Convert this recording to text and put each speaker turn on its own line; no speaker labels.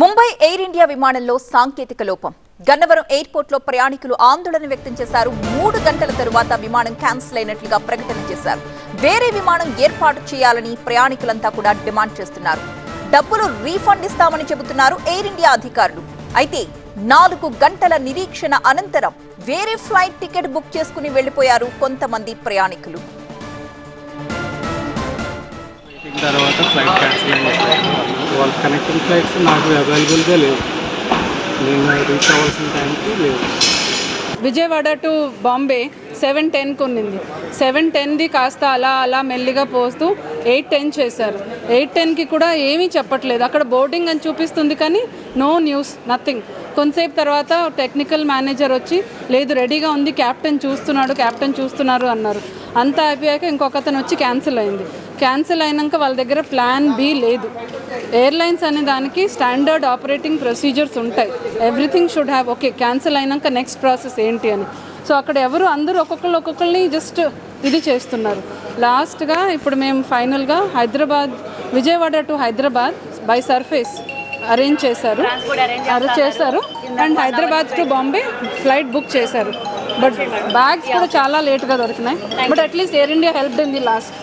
Mumbai air India విమానంలో సాంకేతిక లోపం. గన్నవరం ఎయిర్పోర్ట్లో ప్రయాణికులు ఆందోళన వ్యక్తం చేశారు. మూడు గంటల తరువాత విమానం క్యాన్సిల్ అయినట్లుగా ప్రకటన చేశారు. వేరే విమానం ఏర్పాటు చేయాలని ప్రయాణికులంతా కూడా డిమాండ్ చేస్తున్నారు. డబ్బులు రీఫండ్ ఇస్తామని చెబుతున్నారు ఎయిర్ ఇండియా అధికారులు. అయితే నాలుగు గంటల నిరీక్షణ అనంతరం వేరే ఫ్లైట్ టికెట్ బుక్ చేసుకుని వెళ్ళిపోయారు కొంతమంది ప్రయాణికులు.
తర్వాత ఫ్లైట్ క్యాన్సిల్ అయిపోయింది
వాళ్ళ కనెక్టింగ్ ఫ్లైట్స్ నాకు అవైలబుల్గా లేవు. నేను రీచ్ అవ్వాల్సిన టైంకి లేవు.
విజయవాడ టు బాంబే సెవెన్ టెన్కి ఉన్నింది సెవెన్ టెన్ది కాస్త అలా అలా మెల్లిగా పోస్తూ ఎయిట్ టెన్ చేశారు. ఎయిట్ టెన్కి కూడా ఏమీ చెప్పట్లేదు. అక్కడ బోర్డింగ్ అని చూపిస్తుంది కానీ నో న్యూస్ నథింగ్. కొంతసేపు తర్వాత టెక్నికల్ మేనేజర్ వచ్చి లేదు రెడీగా ఉంది క్యాప్టెన్ చూస్తున్నాడు క్యాప్టెన్ చూస్తున్నారు అన్నారు. అంతా అయిపోయాక ఇంకొక అతను వచ్చి క్యాన్సిల్ అయింది. క్యాన్సిల్ అయినాక వాళ్ళ దగ్గర ప్లాన్ బి లేదు. ఎయిర్లైన్స్ అనే దానికి స్టాండర్డ్ ఆపరేటింగ్ ప్రొసీజర్స్ ఉంటాయి. Everything should have okay cancel అయినాక నెక్స్ట్ ప్రాసెస్ ఏంటి అని. సో అక్కడ ఎవరు అందరూ ఒక్కొక్కరు ఒక్కొక్కరిని జస్ట్ ఇది చేస్తున్నారు. లాస్ట్గా ఇప్పుడు మేము ఫైనల్గా Hyderabad Vijayawada to Hyderabad by surface arrange చేశారు. అరేంజ్ చేశారు. And Hyderabad to Bombay flight book చేశారు. బట్ బ్యాగ్స్ కూడా చాలా లేట్గా దొరికినాయి. But at least air India help in the last